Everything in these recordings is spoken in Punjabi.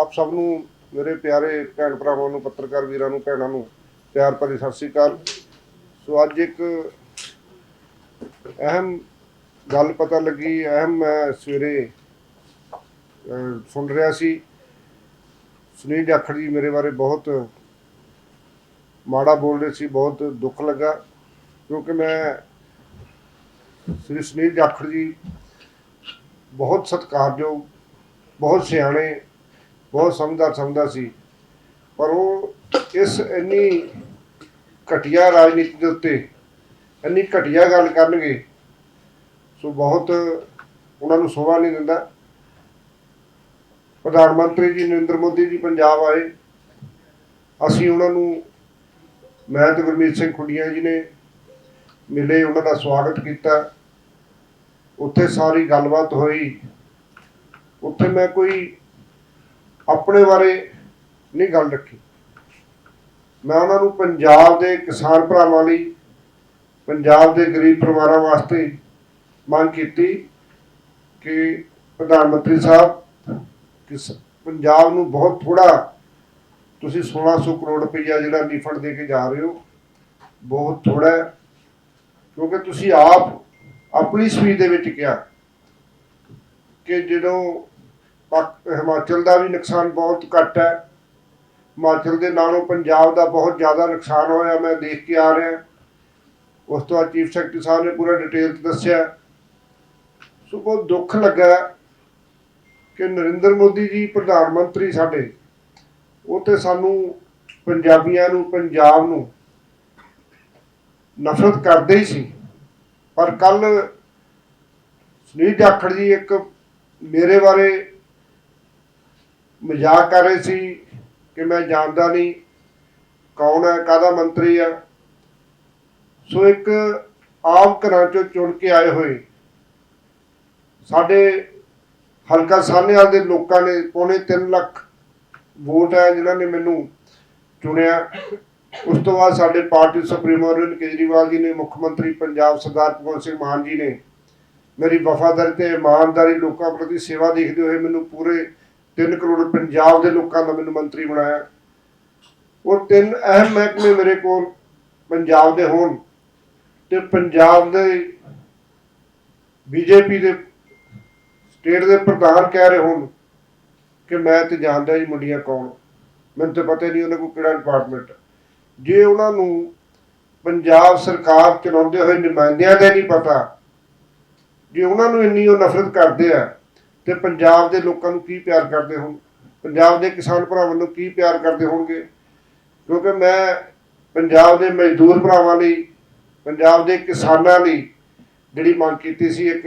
ਆਪ ਸਭ ਨੂੰ, ਮੇਰੇ ਪਿਆਰੇ ਭੈਣ ਭਰਾਵਾਂ ਨੂੰ, ਪੱਤਰਕਾਰ ਵੀਰਾਂ ਨੂੰ, ਭੈਣਾਂ ਨੂੰ ਪਿਆਰ ਭਰੀ ਸਤਿ ਸ੍ਰੀ ਅਕਾਲ। ਸੋ ਅੱਜ ਇੱਕ ਅਹਿਮ ਗੱਲ ਪਤਾ ਲੱਗੀ, ਅਹਿਮ ਮੈਂ ਸਵੇਰੇ ਸੁਣ ਰਿਹਾ ਸੀ। ਸੁਨੀਲ ਜਾਖੜ ਜੀ ਮੇਰੇ ਬਾਰੇ ਬਹੁਤ ਮਾੜਾ ਬੋਲ ਰਹੇ ਸੀ, ਬਹੁਤ ਦੁੱਖ ਲੱਗਾ, ਕਿਉਂਕਿ ਮੈਂ ਸ੍ਰੀ ਸੁਨੀਲ ਜਾਖੜ ਜੀ ਬਹੁਤ ਸਤਿਕਾਰਯੋਗ, ਬਹੁਤ ਸਿਆਣੇ ਬਹੁਤ ਸਮਝਦਾਰ ਸਮਝਦਾ ਸੀ। ਪਰ ਉਹ ਇਸ ਇੰਨੀ ਘਟੀਆ ਰਾਜਨੀਤੀ ਦੇ ਉੱਤੇ ਇੰਨੀ ਘਟੀਆ ਗੱਲ ਕਰਨਗੇ, ਸੋ ਬਹੁਤ ਉਹਨਾਂ ਨੂੰ ਸੋਭਾ ਨਹੀਂ ਦਿੰਦਾ। ਪ੍ਰਧਾਨ ਮੰਤਰੀ ਜੀ, ਨਰਿੰਦਰ ਮੋਦੀ ਜੀ ਪੰਜਾਬ ਆਏ। ਅਸੀਂ ਉਹਨਾਂ ਨੂੰ ਮੈਂ ਤੇ ਗੁਰਮੀਤ ਸਿੰਘ ਖੁੱਡੀਆਂ ਜੀ ਨੇ ਮਿਲੇ ਉਹਨਾਂ ਦਾ ਸਵਾਗਤ ਕੀਤਾ। ਉੱਥੇ ਸਾਰੀ ਗੱਲਬਾਤ ਹੋਈ। ਉੱਥੇ ਮੈਂ ਕੋਈ ਆਪਣੇ ਬਾਰੇ ਨਹੀਂ ਗੱਲ ਰੱਖੀ। ਮੈਂ ਉਹਨਾਂ ਨੂੰ ਪੰਜਾਬ ਦੇ ਕਿਸਾਨ ਭਰਾਵਾਂ ਲਈ, ਪੰਜਾਬ ਦੇ ਗਰੀਬ ਪਰਿਵਾਰਾਂ ਵਾਸਤੇ ਮੰਗ ਕੀਤੀ ਕਿ ਪ੍ਰਧਾਨ ਮੰਤਰੀ ਸਾਹਿਬ ਕਿਸ ਪੰਜਾਬ ਨੂੰ ਬਹੁਤ ਥੋੜਾ ਤੁਸੀਂ 1600 ਕਰੋੜ ਰੁਪਈਆ ਜਿਹੜਾ ਰਿਫੰਡ ਦੇ ਕੇ ਜਾ ਰਹੇ ਹੋ, ਬਹੁਤ ਥੋੜਾ ਹੈ। ਕਿਉਂਕਿ ਤੁਸੀਂ ਆਪ ਆਪਣੀ ਸਪੀਚ ਦੇ ਵਿੱਚ ਕਿਹਾ ਕਿ ਜਦੋਂ ਹਿਮਾਚਲ ਦਾ ਵੀ ਨੁਕਸਾਨ ਬਹੁਤ ਘੱਟ ਹੈ। ਹਿਮਾਚਲ ਦੇ ਨਾਲੋਂ ਪੰਜਾਬ ਦਾ ਬਹੁਤ ਜ਼ਿਆਦਾ ਨੁਕਸਾਨ ਹੋਇਆ, ਮੈਂ ਦੇਖ ਕੇ ਆ ਰਿਹਾ। ਉਸ ਤੋਂ ਬਾਅਦ ਚੀਫ ਸੈਕਟਰੀ ਸਾਹਿਬ ਨੇ ਪੂਰਾ ਡਿਟੇਲ ਚ ਦੱਸਿਆ। ਸੋ ਬਹੁਤ ਦੁੱਖ ਲੱਗਾ ਕਿ ਨਰਿੰਦਰ ਮੋਦੀ ਜੀ, ਪ੍ਰਧਾਨ ਮੰਤਰੀ ਸਾਡੇ, ਉਹ ਤੇ ਸਾਨੂੰ ਪੰਜਾਬੀਆਂ ਨੂੰ, ਪੰਜਾਬ ਨੂੰ ਨਫ਼ਰਤ ਕਰਦੇ ਹੀ ਸੀ। ਪਰ ਕੱਲ ਸੁਨੀਲ ਜਾਖੜ ਜੀ ਇੱਕ ਮੇਰੇ ਬਾਰੇ ਮਜ਼ਾਕ ਕਰ ਰਹੇ ਸੀ ਕਿ ਮੈਂ ਜਾਣਦਾ ਨਹੀਂ ਕੌਣ ਹੈ, ਕਾਹਦਾ ਮੰਤਰੀ ਆ ਸੋ ਇੱਕ ਆਮ ਘਰਾਂ ਚੋਂ ਚੁਣ ਕੇ ਆਏ ਹੋਏ ਸਾਡੇ ਹਲਕਾ ਸਾਹਨੇਵਾਲ ਦੇ ਲੋਕਾਂ ਨੇ ਪੌਣੇ 3 ਲੱਖ ਵੋਟ ਹੈ ਜਿਨ੍ਹਾਂ ਨੇ ਮੈਨੂੰ ਚੁਣਿਆ। ਉਸ ਤੋਂ ਬਾਅਦ ਸਾਡੇ ਪਾਰਟੀ ਸੁਪਰੀਮੋ ਅਰਵਿੰਦ ਕੇਜਰੀਵਾਲ ਜੀ ਨੇ, ਮੁੱਖ ਮੰਤਰੀ ਪੰਜਾਬ ਸਰਦਾਰ ਭਗਵੰਤ ਸਿੰਘ ਮਾਨ ਜੀ ਨੇ ਮੇਰੀ ਵਫਾਦਾਰੀ ਤੇ ਇਮਾਨਦਾਰੀ ਲੋਕਾਂ ਪ੍ਰਤੀ ਸੇਵਾ ਦੇਖਦੇ ਹੋਏ ਮੈਨੂੰ ਪੂਰੇ 3 ਕਰੋੜ ਪੰਜਾਬ ਦੇ ਲੋਕਾਂ ਦਾ ਮੈਨੂੰ ਮੰਤਰੀ ਬਣਾਇਆ। ਉਹ ਤਿੰਨ ਅਹਿਮ ਮਹਿਕਮੇ ਮੇਰੇ ਕੋਲ ਪੰਜਾਬ ਦੇ ਹੋਣ ਤੇ ਪੰਜਾਬ ਦੇ ਬੀਜੇਪੀ ਦੇ ਸਟੇਟ ਦੇ ਪ੍ਰਧਾਨ ਕਹਿ ਰਹੇ ਹੋਣ ਕਿ ਮੈਂ ਤੇ ਜਾਣਦਾ ਜੀ ਮੁੰਡੀਆਂ ਕੌਣ। ਮੈਨੂੰ ਤੇ ਪਤਾ ਹੀ ਨਹੀਂ ਉਹਨਾਂ ਕੋਲ ਕਿਹੜਾ ਡਿਪਾਰਟਮੈਂਟ ਜੇ ਉਹਨਾਂ ਨੂੰ ਪੰਜਾਬ ਸਰਕਾਰ ਚਲਾਉਂਦੇ ਹੋਏ ਨੁਮਾਇੰਦਿਆਂ ਦਾ ਨਹੀਂ ਪਤਾ, ਜੇ ਉਹਨਾਂ ਨੂੰ ਇੰਨੀ ਉਹ ਨਫ਼ਰਤ ਕਰਦੇ ਆ ਤੇ ਪੰਜਾਬ ਦੇ ਲੋਕਾਂ ਨੂੰ ਕੀ ਪਿਆਰ ਕਰਦੇ ਹੋ ਪੰਜਾਬ ਦੇ ਕਿਸਾਨ ਭਰਾਵਾਂ ਨੂੰ ਕੀ ਪਿਆਰ ਕਰਦੇ ਹੋਣਗੇ? ਕਿਉਂਕਿ ਮੈਂ ਪੰਜਾਬ ਦੇ ਮਜ਼ਦੂਰ ਭਰਾਵਾਂ ਲਈ, ਪੰਜਾਬ ਦੇ ਕਿਸਾਨਾਂ ਲਈ ਜਿਹੜੀ ਮੰਗ ਕੀਤੀ ਸੀ, ਇੱਕ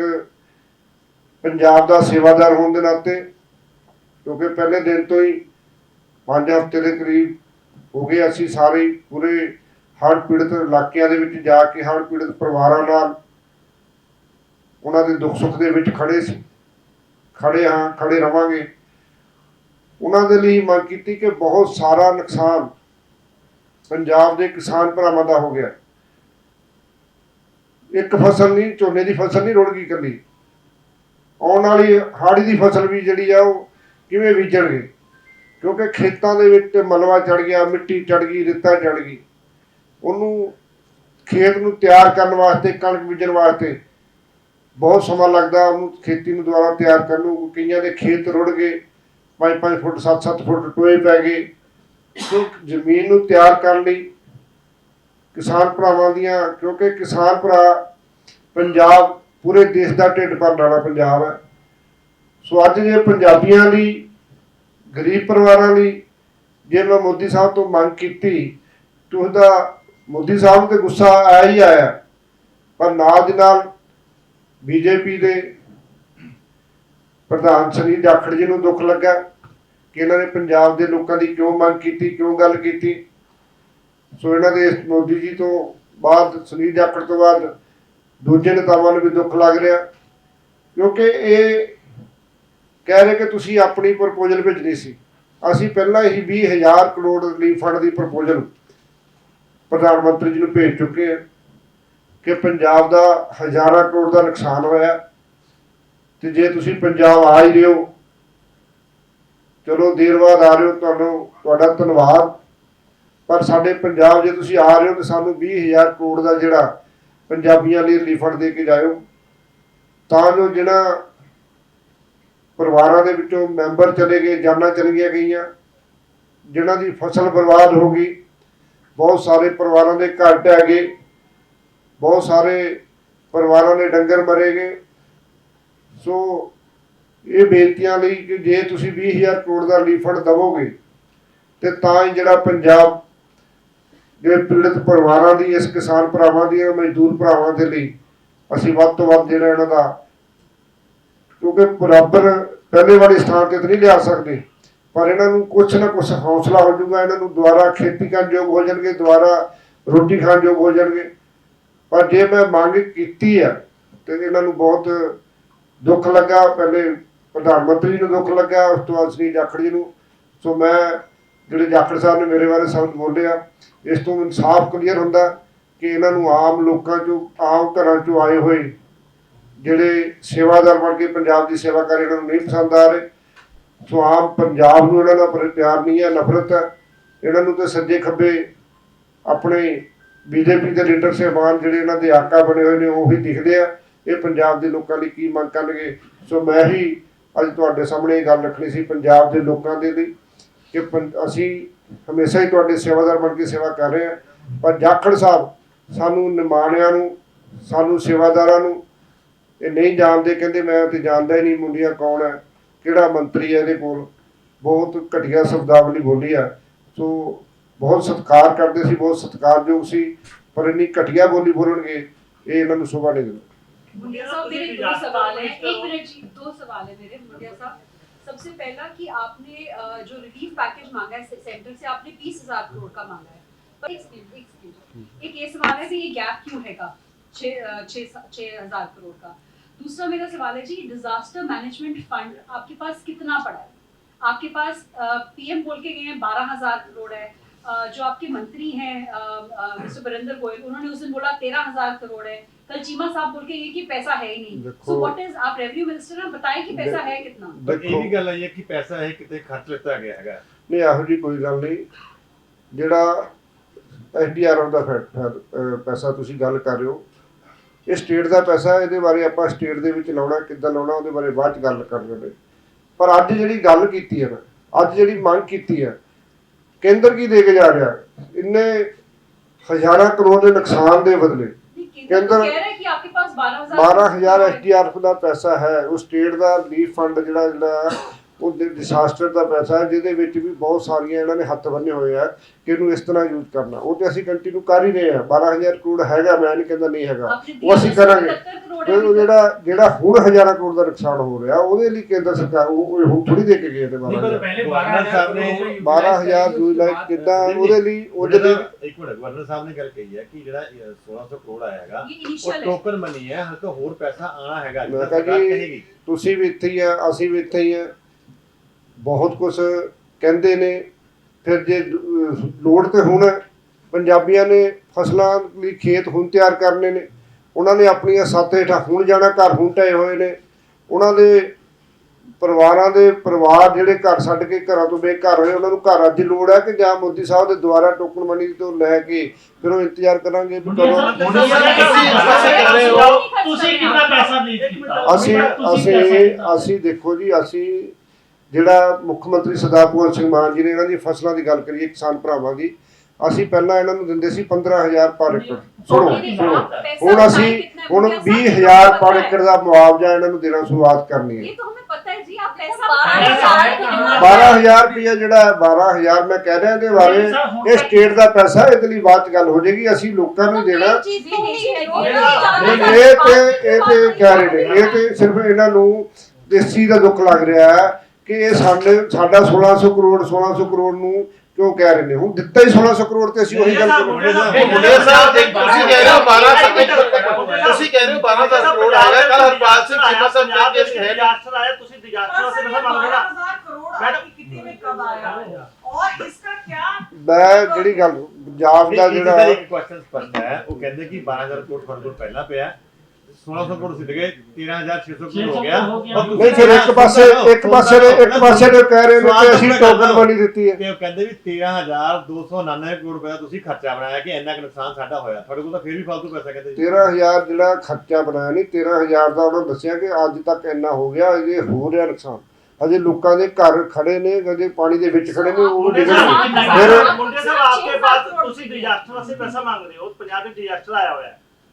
ਪੰਜਾਬ ਦਾ ਸੇਵਾਦਾਰ ਹੋਣ ਦੇ ਨਾਤੇ, ਕਿਉਂਕਿ ਪਹਿਲੇ ਦਿਨ ਤੋਂ ਹੀ ਪੰਜ ਹਫ਼ਤੇ ਦੇ ਕਰੀਬ ਹੋ ਗਏ ਅਸੀਂ ਸਾਰੇ ਹੀ ਪੂਰੇ ਹੜ੍ਹ ਪੀੜਤ ਇਲਾਕਿਆਂ ਦੇ ਵਿੱਚ ਜਾ ਕੇ, ਹੜ੍ਹ ਪੀੜਤ ਪਰਿਵਾਰਾਂ ਨਾਲ ਉਹਨਾਂ ਦੇ ਦੁੱਖ ਸੁੱਖ ਦੇ ਵਿੱਚ ਖੜੇ ਸੀ। ਖੜੇ ਹਾਂ, ਖੜੇ ਰਵਾਂਗੇ। ਉਹਨਾਂ ਦੇ ਲਈ ਮੰਗ ਕੀਤੀ ਕਿ ਬਹੁਤ ਸਾਰਾ ਨੁਕਸਾਨ ਪੰਜਾਬ ਦੇ ਕਿਸਾਨ ਭਰਾਵਾਂ ਦਾ ਹੋ ਗਿਆ। ਇੱਕ ਫਸਲ ਨਹੀਂ, ਝੋਨੇ ਦੀ ਫਸਲ ਨਹੀਂ ਰੁੜ ਗਈ ਇਕੱਲੀ। ਆਉਣ ਵਾਲੀ ਹਾੜੀ ਦੀ ਫਸਲ ਵੀ ਜਿਹੜੀ ਆ, ਉਹ ਕਿਵੇਂ ਬੀਜਣਗੇ? ਕਿਉਂਕਿ ਖੇਤਾਂ ਦੇ ਵਿੱਚ ਮਲਵਾ ਚੜ ਗਿਆ, ਮਿੱਟੀ ਚੜ ਗਈ, ਰੇਤਾ ਚੜ ਗਈ। ਉਹਨੂੰ ਖੇਤ ਨੂੰ ਤਿਆਰ ਕਰਨ ਵਾਸਤੇ, ਕਣਕ ਬੀਜਣ ਵਾਸਤੇ ਬਹੁਤ ਸਮਾਂ ਲੱਗਦਾ ਉਹਨੂੰ ਖੇਤੀ ਨੂੰ ਦੁਬਾਰਾ ਤਿਆਰ ਕਰਨ ਨੂੰ, ਕਈਆਂ ਦੇ ਖੇਤ ਰੁੜ ਗਏ 5-5 ਫੁੱਟ 7-7 ਫੁੱਟ ਟੋਏ ਪੈ ਗਏ। ਸੋ ਜ਼ਮੀਨ ਨੂੰ ਤਿਆਰ ਕਰਨ ਲਈ ਕਿਸਾਨ ਭਰਾਵਾਂ ਦੀਆਂ, ਕਿਉਂਕਿ ਕਿਸਾਨ ਭਰਾ ਪੰਜਾਬ, ਪੂਰੇ ਦੇਸ਼ ਦਾ ਢਿੱਡ ਭਰਨ ਵਾਲਾ ਪੰਜਾਬ ਹੈ। ਸੋ ਅੱਜ ਜੇ ਪੰਜਾਬੀਆਂ ਲਈ, ਗਰੀਬ ਪਰਿਵਾਰਾਂ ਲਈ, ਜੇ ਮੈਂ ਮੋਦੀ ਸਾਹਿਬ ਤੋਂ ਮੰਗ ਕੀਤੀ, ਤੇ ਉਹਦਾ ਮੋਦੀ ਸਾਹਿਬ ਤੇ ਗੁੱਸਾ ਆਇਆ ਹੀ ਆਇਆ। ਪਰ ਨਾਲ ਦੀ ਨਾਲ ਬੀਜੇਪੀ ਦੇ ਪ੍ਰਧਾਨ ਸ੍ਰੀ ਜਾਖੜ ਜੀ ਨੂੰ ਦੁੱਖ ਲੱਗਾ ਕਿ ਇਹਨਾਂ ਨੇ ਪੰਜਾਬ ਦੇ ਲੋਕਾਂ ਦੀ ਕਿਉਂ ਮੰਗ ਕੀਤੀ, ਕਿਉਂ ਗੱਲ ਕੀਤੀ। ਸੋ ਇਹਨਾਂ ਦੇ ਮੋਦੀ ਜੀ ਤੋਂ ਬਾਅਦ ਸੁਨੀਲ ਜਾਖੜ ਤੋਂ ਬਾਅਦ ਦੂਜੇ ਨੇਤਾਵਾਂ ਨੂੰ ਵੀ ਦੁੱਖ ਲੱਗ ਰਿਹਾ। ਕਿਉਂਕਿ ਇਹ ਕਹਿ ਰਹੇ ਕਿ ਤੁਸੀਂ ਆਪਣੀ ਪ੍ਰਪੋਜ਼ਲ ਭੇਜਣੀ ਸੀ। ਅਸੀਂ ਪਹਿਲਾਂ ਹੀ 20000 ਕਰੋੜ ਰਿਲੀਫ ਫੰਡ ਦੀ ਪ੍ਰਪੋਜ਼ਲ ਪ੍ਰਧਾਨ ਮੰਤਰੀ ਜੀ ਨੂੰ ਭੇਜ ਚੁੱਕੇ ਹਾਂ। ਕਿ ਪੰਜਾਬ ਦਾ ਹਜ਼ਾਰਾਂ ਕਰੋੜ ਦਾ ਨੁਕਸਾਨ ਹੋਇਆ ਤੇ ਜੇ ਤੁਸੀਂ ਪੰਜਾਬ ਆ ਹੀ ਰਹੇ ਹੋ, ਚਲੋ ਦੇਰ ਬਾਅਦ ਆ ਰਹੇ ਹੋ, ਤੁਹਾਨੂੰ ਤੁਹਾਡਾ ਧੰਨਵਾਦ। ਪਰ ਸਾਡੇ ਪੰਜਾਬ ਜੇ ਤੁਸੀਂ ਆ ਰਹੇ ਹੋ, ਤਾਂ ਸਾਨੂੰ 20000 ਕਰੋੜ ਦਾ ਜਿਹੜਾ ਪੰਜਾਬੀਆਂ ਲਈ ਰਿਲੀਫੰਡ ਦੇ ਕੇ ਜਾਇਓ। ਤਾਂ ਜੋ ਜਿਹੜਾ ਪਰਿਵਾਰਾਂ ਦੇ ਵਿੱਚੋਂ ਮੈਂਬਰ ਚਲੇ ਗਏ, ਜਾਨਾਂ ਚਲੀਆਂ ਗਈਆਂ, ਜਿਨ੍ਹਾਂ ਦੀ ਫਸਲ ਬਰਬਾਦ ਹੋ ਗਈ, ਬਹੁਤ ਸਾਰੇ ਪਰਿਵਾਰਾਂ ਦੇ ਘਰ ਢਹਿ ਗਏ। ਬਹੁਤ ਸਾਰੇ ਪਰਿਵਾਰਾਂ ਦੇ ਡੰਗਰ ਮਰੇ ਗਏ। ਸੋ ਇਹ ਬੇਨਤੀਆਂ ਲਈ ਕਿ ਜੇ ਤੁਸੀਂ 20000 ਕਰੋੜ ਦਾ ਰਿਫੰਡ ਦਵੋਗੇ, ਤੇ ਤਾਂ ਹੀ ਜਿਹੜਾ ਪੰਜਾਬ ਜਿਹੜੇ ਪੀੜਤ ਪਰਿਵਾਰਾਂ ਦੀ, ਇਸ ਕਿਸਾਨ ਭਰਾਵਾਂ ਦੀ ਮਜ਼ਦੂਰ ਭਰਾਵਾਂ ਦੇ ਲਈ ਅਸੀਂ ਵੱਧ ਤੋਂ ਵੱਧ ਜਿਹੜਾ ਇਹਨਾਂ ਦਾ, ਕਿਉਂਕਿ ਬਰਾਬਰ ਪਹਿਲੇ ਵਾਲੇ ਸਥਾਨ ਤੇ ਤਾਂ ਨਹੀਂ ਲਿਆ ਸਕਦੇ, ਪਰ ਇਹਨਾਂ ਨੂੰ ਕੁਛ ਨਾ ਕੁਛ ਹੌਸਲਾ ਹੋ ਜਾਊਗਾ, ਇਹਨਾਂ ਨੂੰ ਦੁਬਾਰਾ ਖੇਤੀ ਕਰਨ ਯੋਗ ਹੋ ਜਾਣਗੇ, ਦੁਬਾਰਾ ਰੋਟੀ ਖਾਣ ਯੋਗ ਹੋ ਜਾਣਗੇ। ਪਰ ਜੇ ਮੈਂ ਮੰਗ ਕੀਤੀ ਆ ਤੇ ਇਹਨਾਂ ਨੂੰ ਬਹੁਤ ਦੁੱਖ ਲੱਗਾ, ਪਹਿਲੇ ਪ੍ਰਧਾਨ ਮੰਤਰੀ ਨੂੰ ਦੁੱਖ ਲੱਗਾ, ਉਸ ਤੋਂ ਬਾਅਦ ਸ੍ਰੀ ਜਾਖੜ ਜੀ ਨੂੰ। ਸੋ ਮੈਂ ਜਿਹੜੇ ਜਾਖੜ ਸਾਹਿਬ ਨੇ ਮੇਰੇ ਬਾਰੇ ਸ਼ਬਦ ਬੋਲੇ ਆ ਇਸ ਤੋਂ ਇਨਸਾਫ ਕਲੀਅਰ ਹੁੰਦਾ ਕਿ ਇਹਨਾਂ ਨੂੰ ਆਮ ਲੋਕਾਂ ਚੋਂ, ਆਮ ਘਰਾਂ ਚੋਂ ਆਏ ਹੋਏ ਜਿਹੜੇ ਸੇਵਾਦਾਰ ਬਣ ਕੇ ਪੰਜਾਬ ਦੀ ਸੇਵਾ ਕਰ ਇਹਨਾਂ ਨੂੰ ਨਹੀਂ ਪਸੰਦ ਆ ਰਹੇ। ਸੋ ਆਮ ਪੰਜਾਬ ਨੂੰ ਇਹਨਾਂ ਦਾ ਪਰ- ਪਿਆਰ ਨਹੀਂ ਹੈ, ਨਫ਼ਰਤ ਹੈ। ਇਹਨਾਂ ਨੂੰ ਤੇ ਸੱਜੇ ਖੱਬੇ ਆਪਣੇ ਬੀਜੇਪੀ ਦੇ ਲੀਡਰ ਸਾਹਿਬਾਨ ਜਿਹੜੇ ਇਹਨਾਂ ਦੇ ਆਕਾ ਬਣੇ ਹੋਏ ਨੇ, ਉਹ ਵੀ ਦਿਖਦੇ ਆ। ਇਹ ਪੰਜਾਬ ਦੇ ਲੋਕਾਂ ਲਈ ਕੀ ਮੰਗ ਕਰਨਗੇ? ਸੋ ਮੈਂ ਹੀ ਅੱਜ ਤੁਹਾਡੇ ਸਾਹਮਣੇ ਇਹ ਗੱਲ ਰੱਖਣੀ ਸੀ, ਪੰਜਾਬ ਦੇ ਲੋਕਾਂ ਦੇ ਲਈ ਕਿ ਪੰ- ਅਸੀਂ ਹਮੇਸ਼ਾ ਹੀ ਤੁਹਾਡੇ ਸੇਵਾਦਾਰ ਬਣ ਕੇ ਸੇਵਾ ਕਰ ਰਹੇ ਹਾਂ। ਪਰ ਜਾਖੜ ਸਾਹਿਬ ਸਾਨੂੰ ਨਿਮਾਣਿਆਂ ਨੂੰ, ਸਾਨੂੰ ਸੇਵਾਦਾਰਾਂ ਨੂੰ ਇਹ ਨਹੀਂ ਜਾਣਦੇ, ਕਹਿੰਦੇ ਮੈਂ ਤੇ ਜਾਣਦਾ ਹੀ ਨਹੀਂ ਮੁੰਡੀਆਂ ਕੌਣ ਹੈ ਕਿਹੜਾ ਮੰਤਰੀ ਹੈ ਇਹਦੇ ਕੋਲ? ਬਹੁਤ ਘਟੀਆ ਸ਼ਬਦਾਵਲੀ ਬੋਲੀ ਆ। ਸੋ ਬਹੁਤ ਸਤਿਕਾਰ ਕਰਦੇ ਸੀ ਬਹੁਤ ਸਤਿਕਾਰਯੋਗ ਸੀ ਪਰ ਇੰਨੀ ਘਟੀਆ ਬੋਲੀ ਬੋਲਣਗੇ ਇਹ ਇਹਨਾਂ ਨੂੰ ਸ਼ੋਭਾ ਨਹੀਂ ਦਿੰਦਾ मुंडिया साहब मेरे दो सवाल है एक मिनट जी दो सवाल है मेरे मुंडिया साहब सबसे पहला कि आपने अ, जो रिलीफ पैकेज मांगा है से- सेंटर से आपने बीस हजार करोड़ का मांगा है पर एक सेकंड एक सेकंड एक ये सवाल है कि ये गैप क्यों हैगा छः अ, छः सा- छः हजार करोड़ का दूसरा मेरा सवाल है जी डिजास्टर मैनेजमेंट फंड आपके पास कितना पड़ा है आपके पास पीएम बोल के गए हैं बारह हजार करोड़ है अ, जो आपके मंत्री हैं मिस्टर बरिंदर गोयल उन्होंने उस दिन बोला तेरह हजार करोड़ है कल चीमा साहब बोल के गए कि पैसा है ही नहीं देखो- सो व्हाट इज आप रेवेन्यू मिनिस्टर हैं बताएं कि पैसा है कितना ਪਰ ਇਹ ਦੇਖੋ ਵੀ ਗੱਲ ਆਈ ਹੈ ਕਿ ਪੈਸਾ ਹੈ ਕਿਤੇ ਖਰਚ ਲਿੱਤਾ ਗਿਆ ਹੈਗਾ ਨਹੀਂ ਇਹੋ ਜੀ ਕੋਈ ਗੱਲ ਨਹੀਂ ਜਿਹੜਾ ਐਸਡੀਆਰਐਫ ਦਾ ਫੈ- ਫੈ- ਅਹ ਪੈਸਾ ਤੁਸੀਂ ਗੱਲ ਕਰ ਰਹੇ ਹੋ ਇਹ ਸਟੇਟ ਦਾ ਪੈਸਾ ਹੈ, ਇਹਦੇ ਬਾਰੇ ਆਪਾਂ ਸਟੇਟ ਦੇ ਵਿੱਚ ਲਾਉਣਾ ਕਿੱਦਾਂ ਲਾਉਣਾ ਉਹਦੇ ਬਾਰੇ ਬਾਅਦ ਚ ਗੱਲ ਕਰਾਂਗੇ ਨੇ ਪਰ ਅੱਜ ਜਿਹੜੀ ਗੱਲ ਕੀਤੀ ਹੈ ਨਾ ਅੱਜ ਜਿਹੜੀ ਮੰਗ ਕੀਤੀ ਹੈ ਕੇਂਦਰ ਕੀ ਦੇ ਕੇ ਜਾ ਰਿਹਾ? ਇੰਨੇ ਹਜ਼ਾਰਾਂ ਕਰੋੜ ਦੇ ਨੁਕਸਾਨ ਦੇ ਬਦਲੇ। ਕੇਂਦਰ ਕਹਿ ਰਿਹਾ ਕਿ ਆਪਕੇ ਪਾਸ 12000 12000 ਐਸਡੀਆਰਐਫ ਦਾ ਪੈਸਾ ਹੈ। ਉਹ ਸਟੇਟ ਦਾ ਰਿਲੀਫ ਫੰਡ ਜਿਹੜਾ ਜਿਹੜਾ ਉਹ ਡਿਸਾਸਟਰ ਦਾ ਪੈਸਾ ਹੈ ਜਿਹਦੇ ਵਿੱਚ ਵੀ ਬਹੁਤ ਸਾਰੀਆਂ ਇਹਨਾਂ ਨੇ ਹੱਥ ਬੰਨੇ ਹੋਏ ਆ ਕਿ ਇਹਨੂੰ ਇਸ ਤਰ੍ਹਾਂ ਯੂਜ਼ ਕਰਨਾ। ਉਹ ਤੇ ਅਸੀਂ ਕੰਟੀਨਿਊ ਕਰ ਹੀ ਰਹੇ ਆ। 12000 ਕਰੋੜ ਹੈਗਾ ਮੈਂ ਨਹੀਂ ਕਹਿੰਦਾ ਨਹੀਂ ਹੈਗਾ। ਉਹ ਅਸੀਂ ਕਰਾਂਗੇ। ਜਿਹੜਾ ਜਿਹੜਾ ਹੁਣ ਹਜ਼ਾਰਾਂ ਕਰੋੜ ਦਾ ਨੁਕਸਾਨ ਹੋ ਰਿਹਾ ਉਹਦੇ ਲਈ ਕੇਂਦਰ ਸਰਕਾਰ ਉਹ ਹੁਣ ਥੋੜੀ ਦੇ ਕੇ ਗਏ ਤੇ 12000 ਸਾਹਿਬ ਨੇ 12000 ਯੂਜ਼ ਲਾਈਕ ਉਹਦੇ ਲਈ ਉਹਦੇ ਲਈ ਇੱਕ ਮਿੰਟ ਗਵਰਨਰ ਸਾਹਿਬ ਨੇ ਗੱਲ ਕਹੀ ਹੈ ਕਿ ਜਿਹੜਾ 1600 ਕਰੋੜ ਆਇਆ ਹੈਗਾ ਉਹ ਟੋਕਨ ਮਨੀ ਹੈ ਹਲਕਾ ਹੋਰ ਪੈਸਾ ਆਣਾ ਹੈਗਾ ਮੈਂ ਕਹਾਂ ਜੀ ਤੁਸੀਂ ਵੀ ਇੱਥੇ ਹੀ ਆ ਅਸੀਂ ਵੀ ਇੱਥੇ ਹੀ ਆ। ਬਹੁਤ ਕੁਝ ਕਹਿੰਦੇ ਨੇ। ਫਿਰ ਜੇ ਲੋੜ ਤੇ ਹੁਣ ਪੰਜਾਬੀਆਂ ਨੇ ਫਸਲਾਂ ਲਈ ਖੇਤ ਹੁਣ ਤਿਆਰ ਕਰਨੇ ਨੇ। ਉਹਨਾਂ ਨੇ ਆਪਣੀਆਂ ਸੱਤ ਹੇਠਾਂ ਹੁਣ ਜਾਣਾ ਘਰ ਹੁਣ ਢਏ ਹੋਏ ਨੇ। ਉਹਨਾਂ ਦੇ ਪਰਿਵਾਰਾਂ ਦੇ ਪਰਿਵਾਰ ਜਿਹੜੇ ਘਰ ਛੱਡ ਕੇ ਘਰਾਂ ਤੋਂ ਬੇਘਰ ਹੋਏ ਉਹਨਾਂ ਨੂੰ ਘਰ ਅੱਜ ਲੋੜ ਹੈ ਕਿ ਜਾਂ ਮੋਦੀ ਸਾਹਿਬ ਦੇ ਦੁਆਰਾ ਟੋਕਨ ਮਨੀ ਤੋਂ ਲੈ ਕੇ ਫਿਰ ਉਹ ਇੰਤਜ਼ਾਰ ਕਰਾਂਗੇ। ਵੀ ਕਦੋਂ ਤੁਸੀਂ ਕਿੰਨਾ ਪੈਸਾ ਲੀਕ ਕੀਤਾ ਅਸੀਂ ਅਸੀਂ ਅਸੀਂ ਦੇਖੋ ਜੀ ਅਸੀਂ ਜਿਹੜਾ ਮੁੱਖ ਮੰਤਰੀ ਸਰਦਾਰ ਕੁੰਵਰ ਸਿੰਘ ਮਾਨ ਜੀ ਨੇ ਇਹਨਾਂ ਦੀ ਫਸਲਾਂ ਦੀ ਗੱਲ ਕਰੀਏ ਕਿਸਾਨ ਭਰਾਵਾਂ ਦੀ ਅਸੀਂ ਪਹਿਲਾਂ ਇਹਨਾਂ ਨੂੰ ਦਿੰਦੇ ਸੀ 15000 ਪਰ ਏਕੜ। ਸੁਣੋ ਹੁਣ ਅਸੀਂ ਹੁਣ 20000 ਪਰ ਏਕੜ ਦਾ ਮੁਆਵਜ਼ਾ ਇਹਨਾਂ ਨੂੰ ਦੇਣਾ ਸ਼ੁਰੂਆਤ ਕਰਨੀ ਹੈ। ਇਹ ਤਾਂ ਪਤਾ ਹੈ ਜੀ ਆਪ ਪੈਸਾ 12000 ਰੁਪਏ। ਜਿਹੜਾ ਹੈ 12000 ਮੈਂ ਕਹਿ ਰਿਹਾ ਇਹਦੇ ਬਾਰੇ ਇਹ ਸਟੇਟ ਦਾ ਪੈਸਾ ਇਹਦੇ ਲਈ ਬਾਅਦ ਚ ਗੱਲ ਹੋ ਜਾਏਗੀ ਅਸੀਂ ਲੋਕਾਂ ਨੂੰ ਦੇਣਾ। ਇਹ ਤੇ ਇਹ ਤੇ ਕਹਿ ਰਹੇ ਨੇ ਇਹ ਤੇ ਸਿਰਫ ਇਹਨਾਂ ਨੂੰ ਦੇਸੀ ਦਾ ਦੁੱਖ ਲੱਗ ਰਿਹਾ ਹੈ। ਕਿ ਇਹ ਸਾਡੇ ਸਾਡਾ 1600 ਕਰੋੜ 1600 ਕਰੋੜ ਨੂੰ ਕਿਉਂ ਕਹਿ ਰਹੇ ਨੇ? ਹੁਣ ਦਿੱਤਾ ਹੀ 1600 ਕਰੋੜ ਤੇ ਅਸੀਂ ਉਹੀ ਗੱਲ ਕਰ ਹਾਂ। ਮੁੰਡੇ ਸਾਹਿਬ ਤੁਸੀਂ ਕਹਿ ਰਹੇ ਹੋ 12 ਤੁਸੀਂ ਕਹਿ ਰਹੇ ਹੋ 12000 ਕਰੋੜ ਆਇਆ ਕੱਲ ਹਰਪਾਲ ਸਿੰਘ ਚੀਮਾ ਸਾਹਿਬ ਕਹਿ ਕੇ ਹੈ ਡਿਜ਼ਾਸਟਰ ਆਇਆ ਤੁਸੀਂ ਡਿਜ਼ਾਸਟਰ ਸੇ ਮੈਂ ਮੰਗ ਰਿਹਾ ਮੈਡਮ ਕਿੰਨੇ ਵਿੱਚ ਕਬ ਆਇਆ ਔਰ ਇਸਕਾ ਕਿਆ ਮੈਂ ਜਿਹੜੀ ਗੱਲ ਪੰਜਾਬ ਦਾ ਜਿਹੜਾ ਇੱਕ ਕੁਐਸਚਨ ਸਪਸ਼ਟ ਹੈ। ਉਹ ਕਹਿੰਦੇ ਕਿ 12000 ਕਰੋੜ ਫਰਦ ਪਹਿਲਾਂ ਪਿਆ 1600 ਕਰੋੜ ਸੀ ਲਗੇ 13600 ਕਰੋੜ ਹੋ 600 ਗਿਆ ਨਹੀਂ ਫਿਰ ਇੱਕ ਪਾਸੇ ਇੱਕ ਪਾਸੇ ਦੇ ਇੱਕ ਪਾਸੇ ਦੇ ਕਹਿ ਰਹੇ ਨੇ ਕਿ ਅਸੀਂ ਟੋਕਨ ਬਣੀ ਦਿੱਤੀ ਹੈ। ਤੇ ਉਹ ਕਹਿੰਦੇ ਵੀ 13299 ਕਰੋੜ ਰੁਪਏ ਦਾ ਤੁਸੀਂ ਖਰਚਾ ਬਣਾਇਆ ਕਿ ਇੰਨਾ ਕੁ ਨੁਕਸਾਨ ਸਾਡਾ ਹੋਇਆ। ਤੁਹਾਡੇ ਕੋਲ ਤਾਂ ਫਿਰ ਵੀ ਫालतू ਪੈਸਾ ਕਹਿੰਦੇ ਜੀ। 13000 ਜਿਹੜਾ ਖਰਚਾ ਬਣਾਇਆ ਨਹੀਂ 13000 ਦਾ ਉਹਨਾਂ ਦੱਸਿਆ ਕਿ ਅੱਜ ਤੱਕ ਇੰਨਾ ਹੋ ਗਿਆ ਅਜੇ ਹੋ ਰਿਹਾ ਨੁਕਸਾਨ। ਅਜੇ ਲੋਕਾਂ ਦੇ ਘਰ ਖੜੇ ਨੇ ਅਜੇ ਪਾਣੀ ਦੇ ਵਿੱਚ ਖੜੇ ਨੇ ਉਹ ਮੁੰਡੇ ਡਿੱਗਣ ਸਾਹਿਬ ਫਿਰ ਮੁੰਡੇ ਸਾਹਿਬ ਆਪਕੇ ਪਾਸ ਤੁਸੀਂ ਡਿਜ਼ਾਸਟਰ ਵਾਸਤੇ ਪੈਸਾ ਮੰਗ ਰਹੇ ਹੋ ਪੰਜਾਬ ਵਿੱਚ ਡਿਜ਼ਾਸਟਰ ਆਇਆ ਹੋਇਆ ਹੈ।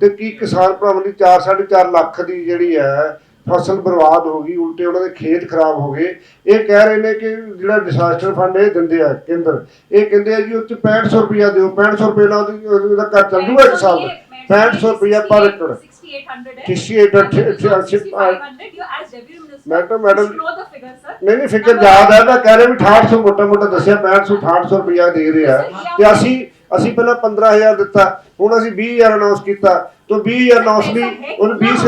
ਤੇ ਕੀ ਕਿਸਾਨ ਭਰਾਵਾਂ ਦੀ 4 4.5 ਲੱਖ ਦੀ ਜਿਹੜੀ ਹੈ ਫਸਲ ਬਰਬਾਦ ਹੋ ਗਈ ਉਲਟੇ ਉਹਨਾਂ ਦੇ ਖੇਤ ਖਰਾਬ ਹੋ ਗਏ। ਇਹ ਕਹਿ ਰਹੇ ਨੇ ਕਿ ਜਿਹੜਾ ਡਿਸਾਸਟਰ ਫੰਡ ਇਹ ਦਿੰਦੇ ਆ ਕੇਂਦਰ ਇਹ ਕਹਿੰਦੇ ਆ ਜੀ ਉਹ ਚ 6500 ਰੁਪਇਆ ਦਿਓ 6500 ਰੁਪਏ ਨਾਲ ਉਹਦੀ- ਘਰ ਚੱਲ ਜੂਗਾ ਇੱਕ ਸਾਲ ਦਾ। 6500 ਰੁਪਇਆ ਪਰ ਏਕੜ। ਮੈਡਮ ਮੈਡਮ ਨਹੀਂ ਨਹੀਂ ਫਿਕਰ ਯਾਦ ਹੈ ਤਾਂ ਕਹਿ ਰਹੇ ਵੀ 6800 ਮੋਟਾ ਮੋਟਾ ਦੱਸਿਆ 6500 6800 ਰੁਪਇਆ ਦੇ ਰਿਹਾ। ਤੇ ਅਸੀਂ ਅਸੀਂ ਪਹਿਲਾਂ 15000 ਦਿੱਤਾ ਹੁਣ ਅਸੀਂ 20000 ਅਨਾਉਂਸ ਕੀਤਾ। तो 20000 ਅਨਾਉਂਸ ਵੀ ਉਹਨੂੰ 20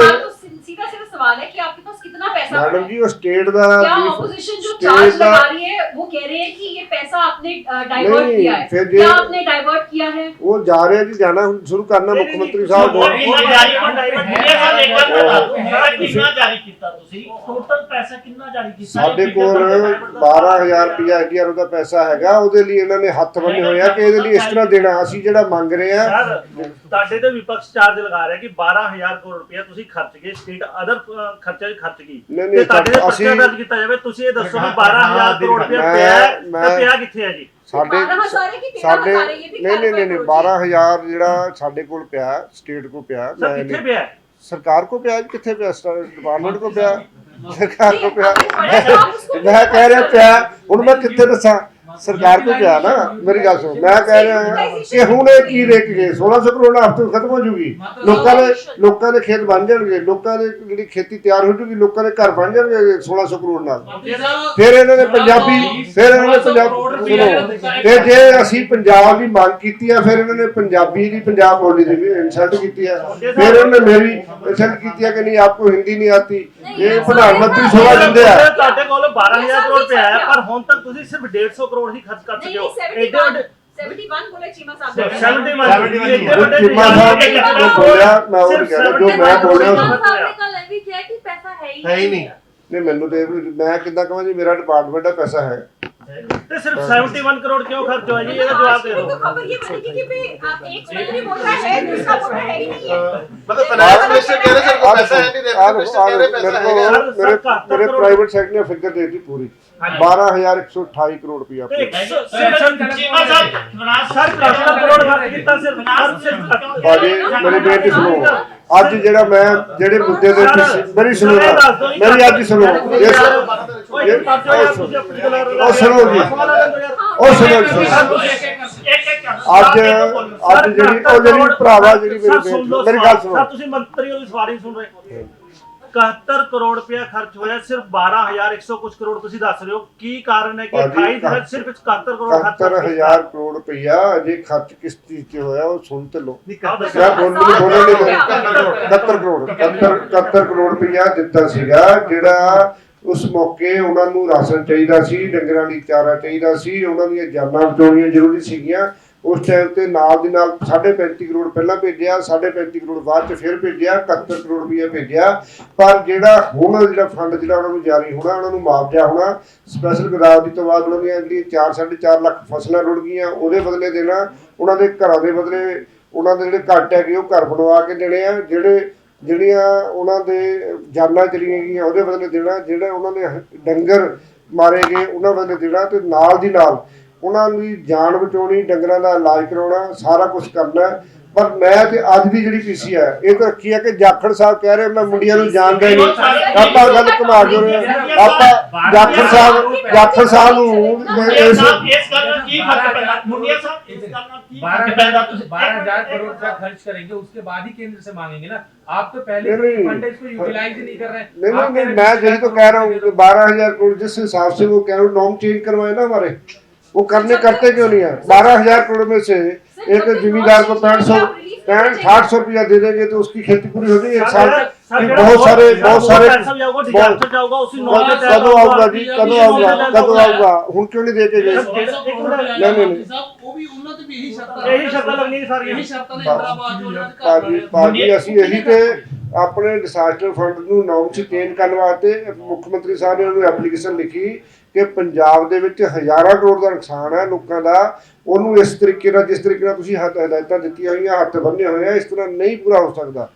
ਸੇ सीधा सीधा सवाल है कि आपके पास कितना पैसा पड़ा ਮੈਡਮ है? ਜੀ ਉਹ ਸਟੇਟ ਦਾ क्या ਵੀ- ऑपोजिशन जो state चार्ज ਦਾ- लगा रही है वो कह रहे हैं कि ये पैसा आपने डाइवर्ट नहीं, किया है फिर ये- क्या आपने डाइवर्ट किया है ਉਹ ਜਾ ਰਿਹਾ ਜੀ ਜਾਣਾ ਹੁਣ ਸ਼ੁਰੂ ਕਰਨਾ ਮੁੱਖ ਮੰਤਰੀ ਸਾਹਿਬ ਉਹ ਨੇ ਵੀ ਨਾ ਜਾਰੀ ਕੀਤਾ ਇਹ ਸਾਹਿਬ ਇੱਕ ਵਾਰ ਬਤਾ ਦਿਓ ਸਾਰਾ ਕਿੰਨਾ ਜਾਰੀ ਕੀਤਾ ਤੁਸੀਂ ਟੋਟਲ ਪੈਸਾ ਕਿੰਨਾ ਜਾਰੀ ਕੀਤਾ ਸਾਡੇ ਕੋਲ 12000 ਰੁਪਇਆ ਐਡੀਆਰ ਦਾ ਪੈਸਾ ਹੈਗਾ ਉਹਦੇ ਲਈ ਇਹਨਾਂ ਨੇ ਹੱਥ ਬੰਨੇ ਹੋਏ ਆ ਕਿ ਇਹਦੇ ਲਈ ਇਸ ਤਰ੍ਹਾਂ ਦੇਣਾ ਅਸੀਂ ਜਿਹੜਾ ਮੰਗ ਰਹੇ ਆ ਸਰ ਤੁਹਾਡੇ ਤੇ ਵਿਪਕਸ਼ ਚਾਰਜ ਲਗਾ ਰਿਹਾ ਕਿ 12000 ਕਰੋੜ ਰੁਪਇਆ ਤੁਸੀਂ ਖਰਚ ਗਏ ਸਟੇਟ ਤਾਂ ਨਹੀਂ, ਬਾਰਾਂ ਹਜ਼ਾਰ ਜਿਹੜਾ ਸਾਡੇ ਕੋਲ ਪਿਆ ਸਟੇਟ ਕੋਲ ਪਿਆ ਮੈਂ ਸਰਕਾਰ ਕੋਲ ਪਿਆ ਜੀ, ਕਿੱਥੇ ਪਿਆ? ਡਿਪਾਰਟਮੈਂਟ ਕੋਲ ਪਿਆ ਸਰਕਾਰ ਕੋਲ ਪਿਆ। ਮੈਂ ਕਹਿ ਰਿਹਾ ਪਿਆ ਹੁਣ ਮੈਂ ਕਿੱਥੇ ਦੱਸਾਂ? ਸਰਕਾਰ ਕੋ ਪਿਆ ਨਾ ਮੇਰੀ ਗੱਲ ਸੁਣ ਮੈਂ ਕਹਿ ਰਿਹਾ ਕਿ ਹੁਣ ਇਹ ਕੀ ਰੇਕ ਗਏ? 1600 ਕਰੋੜ ਹਫ਼ਤੇ ਖਤਮ ਹੋ ਜੂਗੀ। ਲੋਕਾਂ ਦੇ ਲੋਕਾਂ ਦੇ ਖੇਤ ਬਣ ਜਾਣਗੇ ਲੋਕਾਂ ਦੇ ਜਿਹੜੀ ਖੇਤੀ ਤਿਆਰ ਹੋ ਜੂਗੀ ਲੋਕਾਂ ਦੇ ਘਰ ਬਣ ਜਾਣਗੇ 1600 ਕਰੋੜ ਨਾਲ। ਫਿਰ ਇਹਨਾਂ ਨੇ ਪੰਜਾਬੀ ਫਿਰ ਇਹਨਾਂ ਨੇ ਪੰਜਾਬ ਤੇ ਜੇ ਅਸੀਂ ਪੰਜਾਬ ਦੀ ਮੰਗ ਕੀਤੀ ਆ ਫਿਰ ਇਹਨਾਂ ਨੇ ਪੰਜਾਬੀ ਦੀ ਪੰਜਾਬ ਬੋਲੀ ਦੀ ਵੀ ਇਨਸਲਟ ਕੀਤੀ ਆ। ਫਿਰ ਉਹਨਾਂ ਨੇ ਮੇਰੀ ਇਨਸਲਟ ਕੀਤੀ ਆ ਕਿ ਨਹੀਂ ਆਪਕੋ ਹਿੰਦੀ ਨਹੀਂ ਆਤੀ। ਇਹ ਪ੍ਰਧਾਨ ਮੰਤਰੀ ਸਭਾ ਦਿੰਦੇ ਆ। ਤੁਹਾਡੇ ਕੋਲ 12000 ਕਰੋੜ ਰੁਪਏ ਆ ਪਰ ਹੁਣ ਤੱਕ ਤੁਸੀਂ ਸਿਰਫ 150 ਕਰੋੜ ਹੀ ਖਰਚ ਕਰ ਚੁੱਕੇ ਹੋ। ਐਡੇ 71 ਬੋਲੇ ਚੀਮਾ ਸਾਹਿਬ 71 ਚੀਮਾ ਸਾਹਿਬ ਨੇ ਬੋਲਿਆ ਮੈਂ ਉਹ ਕਹਿ ਜੋ ਮੈਂ ਬੋਲਿਆ ਸਾਹਿਬ ਨੇ ਇਹ ਵੀ ਕਿਹਾ ਕਿ ਪੈਸਾ ਹੈ ਹੀ ਨਹੀਂ। ਨਹੀਂ। ਮੈਨੂੰ ਤੇ ਮੈਂ ਕਿੱਦਾਂ ਕਹਾਂ ਜੀ ਮੇਰਾ ਡਿਪਾਰਟਮੈਂਟ ਦਾ ਪੈਸਾ ਹੈ। ਤੇ ਸਿਰਫ 71 ਕਰੋੜ ਕਿਉਂ ਖਰਚ ਹੋਇਆ ਜੀ ਇਹਦਾ ਜਵਾਬ ਦੇ तो ਦਿਓ खबर ये बनेगी कि भाई आप एक मंत्री बोल रहा है दूसरा बोल रहा है ही नहीं है ਮਤਲਬ ਫਾਈਨੈਂਸ ਮਿਨਿਸਟਰ ਕਹਿ ਰਹੇ ਸਰ ਕੋਲ ਪੈਸਾ ਹੈ ਨਹੀਂ ਰੈਵਨਿਊ ਮਿਨਿਸਟਰ ਕਹਿ ਰਹੇ ਪੈਸਾ ਹੈਗਾ ਮੇਰੇ ਮੇਰੇ ਮੇਰੇ ਪ੍ਰਾਈਵੇਟ ਸੈਕਟਰ ਨੇ ਫਿਗਰ ਦੇ ਦਿੱਤੀ ਪੂਰੀ 12128 ਕਰੋੜ ਰੁਪਇਆ ਤੇ 100 ਚੀਮਾ ਸਾਹਿਬ ਸਰ 71 ਕਰੋੜ ਖਰਚ ਕੀਤਾ ਸਿਰਫ ਸਿਰਫ ਸਿਰਫ ਬਾਜੀ ਮੇਰੀ ਬੇਨਤੀ ਸੁਣੋ ਅੱਜ ਜਿਹੜਾ ਮੈਂ ਜਿਹੜੇ ਮੁੱਦੇ ਦੇ ਪਿੱਛੇ ਮੇਰੀ ਸੁਣੋ ਨਾ, ਮੇਰੀ ਅੱਜ ਸੁਣੋ ਇਸ ਓਏ ਪਾਸੋ ਯਾਰ ਤੁਸੀਂ ਆਪਣੀ ਗੱਲ ਉਹ ਸੁਣੋ ਜੀ। ਉਹ ਸੁਣੋ ਜੀ, ਸੁਣੋ। ਅੱਜ ਅੱਜ ਜਿਹੜੀ ਉਹ ਜਿਹੜੀ ਭਰਾਵਾ ਜਿਹੜੀ ਮੇਰੀ ਬੇਨਤੀ ਮੇਰੀ ਗੱਲ ਸਰ ਸੁਣੋ। ਤੁਸੀਂ ਮੰਤਰੀ ਹੋ ਦੀ ਸਵਾਰੀ ਸੁਣ ਰਹੇ 71 ਕਰੋੜ ਰੁਪਇਆ ਖਰਚ ਹੋਇਆ ਸਿਰਫ 12100 ਕੁਝ ਕਰੋੜ ਤੁਸੀਂ ਦੱਸ ਰਹੇ ਹੋ। ਕੀ ਕਾਰਨ ਹੈ ਕਿ ਭਾਜੀ, 28 ਦਿਨਾਂ 'ਚ ਸਿਰਫ 71 ਕਰੋੜ ਖਰਚ 71000 ਕਰੋੜ ਰੁਪਇਆ ਅਜੇ ਖਰਚ ਕਿਸ ਚੀਜ਼ 'ਚ ਹੋਇਆ ਉਹ ਸੁਣ ਤੇ ਲਓ। ਨਹੀਂ ਕਰ ਮੈਂ ਬੋਲ ਨਹੀਂ ਬੋਲਣ ਨਹੀਂ ਦੇਣਾ 71 ਕਰੋੜ 71 71 ਕਰੋੜ ਰੁਪਇਆ ਦਿੱਤਾ ਸੀਗਾ ਜਿਹੜਾ ਉਸ ਮੌਕੇ ਉਹਨਾਂ ਨੂੰ ਰਾਸ਼ਨ ਚਾਹੀਦਾ ਸੀ, ਡੰਗਰਾਂ ਲਈ ਚਾਰਾ ਚਾਹੀਦਾ ਸੀ, ਉਹਨਾਂ ਦੀਆਂ ਜਾਨਾਂ ਬਚਾਉਣੀਆਂ ਜ਼ਰੂਰੀ ਸੀਗੀਆਂ। ਉਸ ਟਾਈਮ ਤੇ ਨਾਲ ਦੀ ਨਾਲ 35 ਕਰੋੜ ਪਹਿਲਾਂ ਭੇਜਿਆ 35 ਕਰੋੜ ਬਾਅਦ ਚ ਫਿਰ ਭੇਜਿਆ 71 ਕਰੋੜ ਰੁਪਇਆ ਭੇਜਿਆ। ਪਰ ਜਿਹੜਾ ਹੁਣ ਜਿਹੜਾ ਫੰਡ ਜਿਹੜਾ ਉਹਨਾਂ ਨੂੰ ਜਾਰੀ ਹੋਣਾ, ਉਹਨਾਂ ਨੂੰ ਮੁਆਵਜ਼ਾ ਹੋਣਾ ਸਪੈਸ਼ਲ ਗੋਦਾਵਰੀ ਤੋਂ ਬਾਅਦ ਉਹਨਾਂ ਦੀਆਂ ਜਿਹੜੀਆਂ 4 4.5 ਲੱਖ ਫਸਲਾਂ ਰੁੜ ਗਈਆਂ, ਉਹਦੇ ਬਦਲੇ ਦੇਣਾ, ਉਹਨਾਂ ਦੇ ਘਰਾਂ ਦੇ ਬਦਲੇ ਉਹਨਾਂ ਦੇ ਜਿਹੜੇ ਘੱਟ ਹੈਗੇ ਉਹ ਘਰ ਬਣਵਾ ਕੇ ਦੇਣੇ ਆ, ਜਿਹੜੇ ਜਿਹੜੀਆਂ ਉਹਨਾਂ ਦੇ ਜਾਨਾਂ ਚਲੀਆਂ ਗਈਆਂ, ਉਹਦੇ ਬਦਲੇ ਦੇਣਾ ਜਿਹੜੇ ਉਹਨਾਂ ਦੇ ਡੰਗਰ ਮਾਰੇ ਗਏ, ਉਹਨਾਂ ਬਦਲੇ ਦੇਣਾ ਤੇ ਨਾਲ ਦੀ ਨਾਲ ਉਹਨਾਂ ਦੀ ਜਾਨ ਬਚਾਉਣੀ, ਡੰਗਰਾਂ ਦਾ ਇਲਾਜ ਕਰਾਉਣਾ, ਸਾਰਾ ਕੁਝ ਕਰਨਾ ਪਰ ਮੈਂ ਤੇ ਅੱਜ ਦੀ ਜਿਹੜੀ ਪੀਸੀ ਹੈ ਇਹ ਤਾਂ ਰੱਖੀ ਹੈ ਕਿ ਜਾਖੜ ਸਾਹਿਬ ਕਹਿ ਰਹੇ ਮੈਂ ਮੁੰਡਿਆਂ ਨੂੰ ਜਾਣਦਾ ਹੀ ਨਹੀਂ ਆਪਾਂ ਗੱਲ ਘੁਮਾ ਜੋ ਰਹੇ ਹਾਂ। ਆਪਾਂ ਜਾਖੜ ਸਾਹਿਬ ਜਾਖੜ ਸਾਹਿਬ ਨੂੰ ਮੈਂ ਇਹ ਇਸ ਸਾਹਿਬ ਇਸ ਗੱਲ ਨਾਲ ਕੀ ਫਰਕ ਪੈਂਦਾ ਮੁੰਡਿਆ ਸਾਹਿਬ ਇਸ ਗੱਲ ਨਾਲ ਕੀ ਫਰਕ ਪੈਂਦਾ ਤੁਸੀਂ बारह हजार करोड़ का खर्च करेंगे उसके बाद ही केंद्र से मांगेंगे ना आप तो पहले नहीं, नहीं। फंड इसको यूटिलाइज ही नहीं कर रहे नहीं नहीं आप नहीं कह रहे मैं हैं यही तो कह रहा हूँ कि बारह हजार करोड़ जिस हिसाब से वो कह रहा हूँ नॉर्म चेंज करवाए ना हमारे वो करने करते क्यों नहीं है बारह हजार करोड़ में से एक जमींदार को पैंठ सौ पैंठ साठ सौ रुपया दे देंगे तो उसकी खेती पूरी हो जाएगी एक साल की बहुत सारे बहुत सारे ਪੈਸਾ ਵੀ ਆਊਗਾ ਡਿਜ਼ਾਸਟਰ ਜਾਊਗਾ ਉਸੇ ਨੌ ਦੇ ਤਹਿਤ ਕਦੋਂ ਆਊਗਾ ਜੀ ਕਦੋਂ ਆਊਗਾ ਕਦੋਂ ਆਊਗਾ ਹੁਣ ਕਿਉਂ ਨਹੀਂ ਦੇ ਕੇ ਗਏ ਨਹੀਂ ਨਹੀਂ ਨਹੀਂ ਉਹ ਵੀ ਉਹਨਾਂ ਤੇ ਵੀ ਇਹੀ ਸ਼ਰਤਾਂ ਇਹੀ ਸ਼ਰਤਾਂ ਲੱਗਣੀਆਂ ਸਾਰੀਆਂ ਇਹੀ ਸ਼ਰਤਾਂ ਨੇ ਇੰਦਰਾਬਾਦ ਜੋ ਉਹਨਾਂ ਦੇ ਘਰ ਭਾਜੀ ਭਾਜੀ ਅਸੀਂ ਇਹੀ ਤੇ ਆਪਣੇ ਡਿਸਾਸਟਰ ਫੰਡ ਨੂੰ ਨੌਮ ਚ ਚੇਂਜ ਕਰਨ ਵਾਸਤੇ ਮੁੱਖ ਮੰਤਰੀ ਸਾਹਿਬ ਨੇ ਉਹਨੂੰ ਐਪਲੀਕੇਸ਼ਨ ਲਿਖੀ ਕਿ ਪੰਜਾਬ ਦੇ ਵਿੱਚ ਹਜ਼ਾਰਾਂ ਕਰੋੜ ਦਾ ਨੁਕਸਾਨ ਹੈ ਲੋਕਾਂ ਦਾ ਉਹਨੂੰ ਇਸ ਤਰੀਕੇ ਨਾਲ ਜਿਸ ਤਰੀਕੇ ਨਾਲ ਤੁਸੀਂ ਹੱਥ ਹਦਾਇਤਾਂ ਦਿੱਤੀਆਂ ਹੋਈਆਂ ਹੱਥ ਬੰਨੇ ਹੋਏ ਆ ਇਸ ਤਰ੍ਹਾਂ ਨਹੀਂ ਪੂਰਾ ਹੋ ਸਕਦਾ।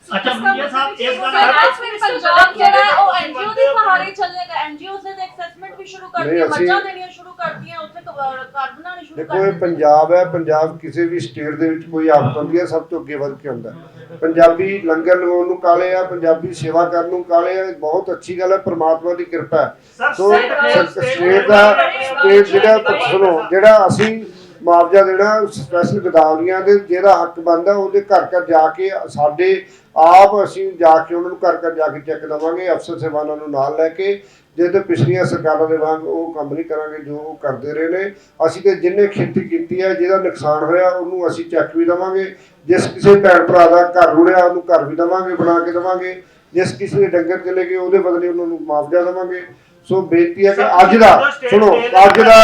ਦੇਖੋ ਇਹ ਪੰਜਾਬ ਹੈ ਪੰਜਾਬ ਕਿਸੇ ਵੀ ਸਟੇਟ ਦੇ ਵਿੱਚ ਕੋਈ ਆਫਤ ਆਉਂਦੀ ਹੈ ਸਭ ਤੋਂ ਅੱਗੇ ਵੱਧ ਕੇ ਆਉਂਦਾ ਪੰਜਾਬੀ ਲੰਗਰ ਲਗਾਉਣ ਨੂੰ ਕਾਲੇ ਆ ਪੰਜਾਬੀ ਸੇਵਾ ਕਰਨ ਨੂੰ ਕਾਲੇ ਆ ਬਹੁਤ ਅੱਛੀ ਗੱਲ ਹੈ ਪ੍ਰਮਾਤਮਾ ਦੀ ਕਿਰਪਾ ਹੈ। ਸੋ ਸਟੇਟ ਦਾ ਸਟੇਟ ਜਿਹੜਾ ਸੁਣੋ ਜਿਹੜਾ ਅਸੀਂ ਮੁਆਵਜ਼ਾ ਦੇਣਾ ਸਪੈਸ਼ਲ ਗਦਾਵਰੀਆਂ ਦੇ ਜਿਹੜਾ ਹੱਕ ਬਣਦਾ ਉਹਦੇ ਘਰ ਘਰ ਜਾ ਕੇ ਸਾਡੇ ਆਪ ਅਸੀਂ ਜਾ ਕੇ ਉਹਨਾਂ ਨੂੰ ਘਰ ਘਰ ਜਾ ਕੇ ਚੈੱਕ ਦਵਾਂਗੇ ਅਫਸਰ ਸਾਹਿਬਾਨਾਂ ਨੂੰ ਨਾਲ ਲੈ ਕੇ ਜੇ ਤੇ ਪਿਛਲੀਆਂ ਸਰਕਾਰਾਂ ਦੇ ਵਾਂਗ ਉਹ ਕੰਮ ਨਹੀਂ ਕਰਾਂਗੇ ਜੋ ਉਹ ਕਰਦੇ ਰਹੇ ਨੇ ਅਸੀਂ ਤੇ ਜਿੰਨੇ ਖੇਤੀ ਕੀਤੀ ਹੈ ਜਿਹਦਾ ਨੁਕਸਾਨ ਹੋਇਆ ਉਹਨੂੰ ਅਸੀਂ ਚੈੱਕ ਵੀ ਦਵਾਂਗੇ। ਜਿਸ ਕਿਸੇ ਭੈਣ ਭਰਾ ਦਾ ਘਰ ਰੁੜਿਆ ਉਹਨੂੰ ਘਰ ਵੀ ਦਵਾਂਗੇ ਬਣਾ ਕੇ ਦਵਾਂਗੇ। ਜਿਸ ਕਿਸੇ ਦੇ ਡੰਗਰ ਚਲੇ ਗਏ ਉਹਦੇ ਬਦਲੇ ਉਹਨਾਂ ਨੂੰ ਮੁਆਵਜ਼ਾ ਦਵਾਂਗੇ। ਸੋ ਬੇਨਤੀ ਹੈ ਕਿ ਅੱਜ ਦਾ ਸੁਣੋ ਅੱਜ ਦਾ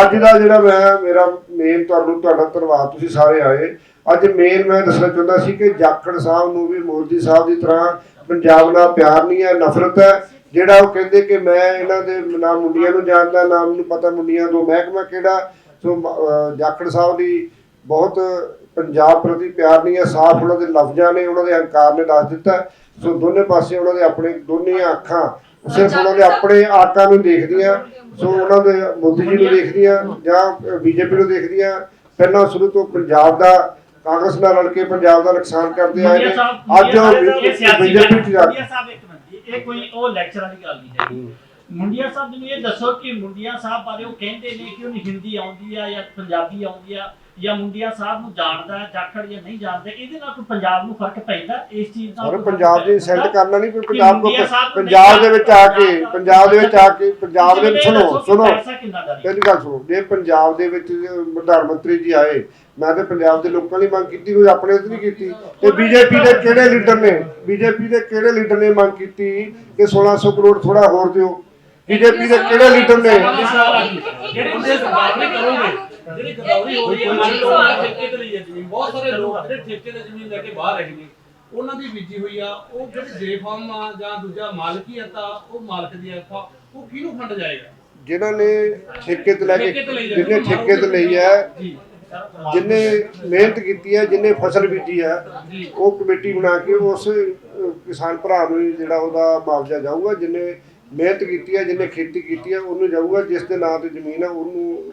ਅੱਜ ਦਾ ਜਿਹੜਾ ਮੈਂ ਮੇਰਾ ਮੇਨ ਤੁਹਾਨੂੰ ਤੁਹਾਡਾ ਧੰਨਵਾਦ ਤੁਸੀਂ ਸਾਰੇ ਆਏ। ਅੱਜ ਮੇਨ ਮੈਂ ਦੱਸਣਾ ਚਾਹੁੰਦਾ ਸੀ ਕਿ ਜਾਖੜ ਸਾਹਿਬ ਨੂੰ ਵੀ ਮੋਦੀ ਸਾਹਿਬ ਦੀ ਤਰ੍ਹਾਂ ਪੰਜਾਬ ਨਾਲ ਪਿਆਰ ਨਹੀਂ ਹੈ ਨਫ਼ਰਤ ਹੈ। ਜਿਹੜਾ ਉਹ ਕਹਿੰਦੇ ਕਿ ਮੈਂ ਇਹਨਾਂ ਦੇ ਨਾ ਮੁੰਡੀਆਂ ਨੂੰ ਜਾਣਦਾ ਨਾ ਮੈਨੂੰ ਪਤਾ ਮੁੰਡੀਆਂ ਤੋਂ ਮਹਿਕਮਾ ਕਿਹੜਾ। ਸੋ ਜਾਖੜ ਸਾਹਿਬ ਦੀ ਬਹੁਤ ਪੰਜਾਬ ਪ੍ਰਤੀ ਪਿਆਰ ਨਹੀਂ ਹੈ ਸਾਫ਼ ਉਹਨਾਂ ਦੇ ਲਫ਼ਜ਼ਾਂ ਨੇ ਉਹਨਾਂ ਦੇ ਹੰਕਾਰ ਨੇ ਦੱਸ ਦਿੱਤਾ। ਸੋ ਦੋਨੇ ਪਾਸੇ ਉਹਨਾਂ ਦੇ ਆਪਣੇ ਦੋਨੇ ਅੱਖਾਂ ਸਿਰਫ ਉਹਨਾਂ ਦੇ ਆਪਣੇ ਆਕਾ ਨੂੰ ਦੇਖਦੀਆਂ ਸੋ ਉਹਨਾਂ ਦੇ ਮੋਦੀ ਜੀ ਨੂੰ ਦੇਖਦੀਆਂ ਜਾਂ ਬੀਜੇਪੀ ਨੂੰ ਦੇਖਦੀਆਂ। ਪਹਿਲਾਂ ਸ਼ੁਰੂ ਤੋਂ ਪੰਜਾਬ ਦਾ ਕਾਂਗਰਸ ਨਾਲ ਰਲ ਕੇ ਪੰਜਾਬ ਦਾ ਨੁਕਸਾਨ ਕਰਦੇ ਆਏ ਨੇ। ਅੱਜ ਉਹ ਬੀਜੇਪੀ ਚ ਜਾ ਇਹ ਕੋਈ ਉਹ ਲੈਕਚਰ ਵਾਲੀ ਗੱਲ ਨਹੀਂ ਹੈ। ਮੁੰਡਿਆ ਸਾਹਿਬ ਨੂੰ ਇਹ ਦੱਸੋ ਕਿ ਮੁੰਡਿਆ ਸਾਹਿਬ ਬਾਰੇ ਉਹ ਕਹਿੰਦੇ ਨੇ ਕਿ ਉਹਨੂੰ ਹਿੰਦੀ ਆਉਂਦੀ ਆ ਜਾਂ ਪੰਜਾਬੀ ਆਉਂਦੀ ਆ? ਜਾਂ ਮੁੰਡਿਆ ਸਾਹਿਬ ਨੂੰ ਜਾਣਦਾ ਹੈ, ਜਾਖੜ ਜਾਂ ਨਹੀਂ ਜਾਣਦਾ ਇਹਦੇ ਨਾਲ ਕੋਈ ਪੰਜਾਬ ਨੂੰ ਫ਼ਰਕ ਪੈਂਦਾ ਇਸ ਚੀਜ਼ ਨਾਲ ਔਰ ਕੋਈ ਪੰਜਾਬ ਫ਼ਰਕ ਦੇ ਪੈਂਦਾ? ਕਰਨਾ ਨਹੀਂ ਕੋਈ ਪੰਜਾਬ ਕੋ ਪੰਜਾਬ ਦੇ ਵਿੱਚ ਆ ਕੇ ਪੰਜਾਬ ਦੇ ਵਿੱਚ ਆ ਕੇ ਪੰਜਾਬ ਦੇ ਤੁਸੀਂ ਇਹ ਸੁਣੋ ਸੁਣੋ। ਪੈਸਾ ਕਿੰਨਾ ਦਾ ਨਹੀਂ। ਪਹਿਲੀ ਗੱਲ ਸੁਣੋ ਜੇ ਪੰਜਾਬ ਦੇ ਵਿੱਚ ਪ੍ਰਧਾਨ ਮੰਤਰੀ ਜੀ ਆਏ ਮੈਂ ਤੇ ਪੰਜਾਬ ਦੇ ਲੋਕਾਂ ਦੀ ਮੰਗ ਕੀਤੀ ਕੋਈ ਆਪਣੇ ਤੇ ਨਹੀਂ ਕੀਤੀ। ਤੇ ਬੀਜੇਪੀ ਦੇ ਕਿਹੜੇ ਲੀਡਰ ਨੇ? ਬੀਜੇਪੀ ਦੇ ਕਿਹੜੇ ਲੀਡਰ ਨੇ ਮੰਗ ਕੀਤੀ ਕਿ 1600 ਕਰੋੜ ਥੋੜਾ ਹੋਰ ਦਿਓ? ਬੀਜੇਪੀ ਦੇ ਕਿਹੜੇ ਲੀਡਰ ਨੇ? ਜਿਹੜੇ ਬੰਦੇ ਸਰਕਾਰ ਨੇ ਕਰੋਗੇ ਜਿਹੜੀ ਗਦਾਵਰੀ ਹੋ ਰਹੀ ਹੈ ਮੰਨ ਲਓ ਠੇਕੇ ਤੇ ਲਈ ਜਾਂਦੀ ਜ਼ਮੀਨ ਬਹੁਤ ਸਾਰੇ ਲੋਕ ਜਿਹੜੇ ਠੇਕੇ ਤੇ ਜ਼ਮੀਨ ਲੈ ਕੇ ਬਾਹਰ ਹੈਗੇ ਨੇ। ਉਹਨਾਂ ਦੀ ਬੀਜੀ ਹੋਈ ਆ ਉਹ ਜਿਹੜੇ ਜੇ ਫਾਰਮ ਆ ਜਾਂ ਦੂਜਾ ਮਾਲਕੀ ਆ ਤਾਂ ਉਹ ਮਾਲਕ ਦੀ ਆ ਉਹ ਕਿਹਨੂੰ ਫੰਡ ਜਾਏਗਾ? ਜਿਨ੍ਹਾਂ ਨੇ ਠੇਕੇ ਤੇ ਲੈ ਕੇ ਠੇਕੇ ਤੇ ਲਈ ਜਾਂਦੇ ਜਿੰਨੇ ਠੇਕੇ ਤੇ ਲਈ ਹੈ ਜੀ। ਜਿੰਨੇ ਮਿਹਨਤ ਕੀਤੀ ਹੈ ਜਿੰਨੇ ਫਸਲ ਬੀਜੀ ਹੈ ਜੀ। ਉਹ ਕਮੇਟੀ ਬਣਾ ਕੇ ਉਸ ਕਿਸਾਨ ਭਰਾ ਨੂੰ ਹੀ ਜਿਹੜਾ ਉਹਦਾ ਮੁਆਵਜ਼ਾ ਜਾਊਗਾ ਜਿੰਨੇ ਮਿਹਨਤ ਕੀਤੀ ਹੈ ਜਿੰਨੇ ਖੇਤੀ ਕੀਤੀ ਹੈ ਉਹਨੂੰ ਜਾਊਗਾ ਜਿਸ ਦੇ ਨਾਂ ਤੇ ਜ਼ਮੀਨ ਹੈ ਉਹਨੂੰ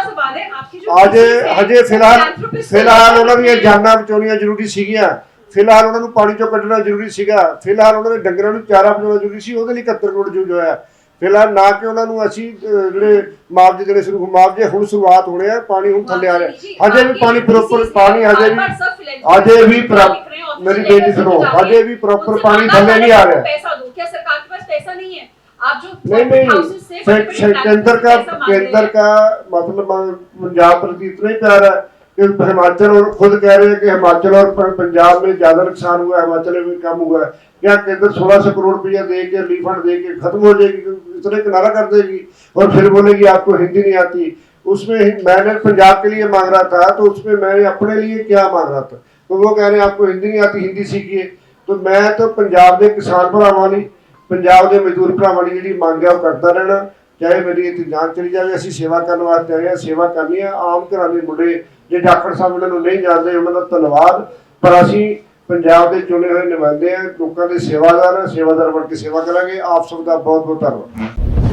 ਅੱਜ ਹਜੇ ਫਿਲਹਾਲ ਫਿਲਹਾਲ ਉਹਨਾਂ ਦੀਆਂ ਜਾਨਾਂ ਬਚਾਉਣੀਆਂ ਜ਼ਰੂਰੀ ਸੀਗੀਆਂ। ਫਿਲਹਾਲ ਉਹਨਾਂ ਨੂੰ ਪਾਣੀ ਚੋਂ ਕੱਢਣਾ ਜ਼ਰੂਰੀ ਸੀਗਾ। ਫਿਲਹਾਲ ਉਹਨਾਂ ਦੇ ਡੰਗਰਾਂ ਨੂੰ ਚਾਰਾ ਪਾਉਣਾ ਜ਼ਰੂਰੀ ਸੀ ਉਹਦੇ ਲਈ 71 ਕਰੋੜ ਜੂਜ ਹੋਇਆ ਫਿਲਹਾਲ ਨਾ ਕਿ ਉਹਨਾਂ ਨੂੰ ਅਸੀਂ ਜਿਹੜੇ ਮਾਪਦੇ ਜਿਹੜੇ ਸ਼ੁਰੂ ਮਾਪਦੇ ਹੁਣ ਸ਼ੁਰੂਆਤ ਹੋਣੇ ਆ ਪਾਣੀ ਹੁਣ ਥੱਲੇ ਆ ਰਿਹਾ। ਹਜੇ ਵੀ ਪਾਣੀ ਪ੍ਰੋਪਰ ਪਾਣੀ ਹਜੇ ਵੀ ਹਜੇ ਵੀ ਮੇਰੀ ਬੇਟੀ ਸੁਣੋ ਹਜੇ ਵੀ ਪ੍ਰੋਪਰ ਪਾਣੀ ਥੱਲੇ ਨਹੀਂ ਆ ਰਿਹਾ। ਪੈਸਾ ਦੋ। ਕਿਆ ਸਰਕਾਰ ਕੇ ਪਾਸ ਪੈਸਾ ਨਹੀਂ ਹੈ? आप जो केंद्र का केंद्र का मतलब पंजाब प्रति इतने प्यार है कि हिमाचल और खुद कह रहे हैं कि हिमाचल और पंजाब में ज़्यादा नुकसान हुआ है हिमाचल में कम हुआ है। क्या केंद्र सोलह सौ करोड़ रुपया दे के रिलीफ दे के खत्म हो जाएगी? इतने किनारा कर देगी और फिर बोलेगी आपको हिंदी नहीं आती। उसमें मैंने पंजाब के लिए मांग रहा था तो उसमें मैंने अपने लिए क्या मांग रहा था? तो वो कह रहे हैं आपको हिंदी नहीं आती हिंदी सीखिए। तो मैं तो पंजाब के किसान भरावानी ਪੰਜਾਬ ਦੇ ਮਜ਼ਦੂਰ ਭਰਾਵਾਂ ਦੀ ਜਿਹੜੀ ਮੰਗ ਹੈ ਉਹ ਕਰਦਾ ਰਹਿਣਾ, ਚਾਹੇ ਮੇਰੀ ਇੱਥੇ ਜਾਨ ਚਲੀ ਜਾਵੇ, ਅਸੀਂ ਸੇਵਾ ਕਰਨ ਵਾਸਤੇ ਆਏ ਹਾਂ, ਸੇਵਾ ਕਰਨੀ ਹੈ ਆਮ ਘਰਾਂ ਦੇ ਮੁੰਡੇ ਜੇ ਡਾਕਟਰ ਸਾਹਿਬ ਇਹਨਾਂ ਨੂੰ ਨਹੀਂ ਜਾਣਦੇ, ਉਹਨਾਂ ਦਾ ਧੰਨਵਾਦ। ਪਰ ਅਸੀਂ ਪੰਜਾਬ ਦੇ ਚੁਣੇ ਹੋਏ ਨੁਮਾਇੰਦੇ ਆ, ਲੋਕਾਂ ਦੇ ਸੇਵਾਦਾਰ ਆ, ਸੇਵਾਦਾਰ ਬਣ ਕੇ ਸੇਵਾ ਕਰਾਂਗੇ। ਆਪ ਸਭ ਦਾ ਬਹੁਤ ਬਹੁਤ ਧੰਨਵਾਦ।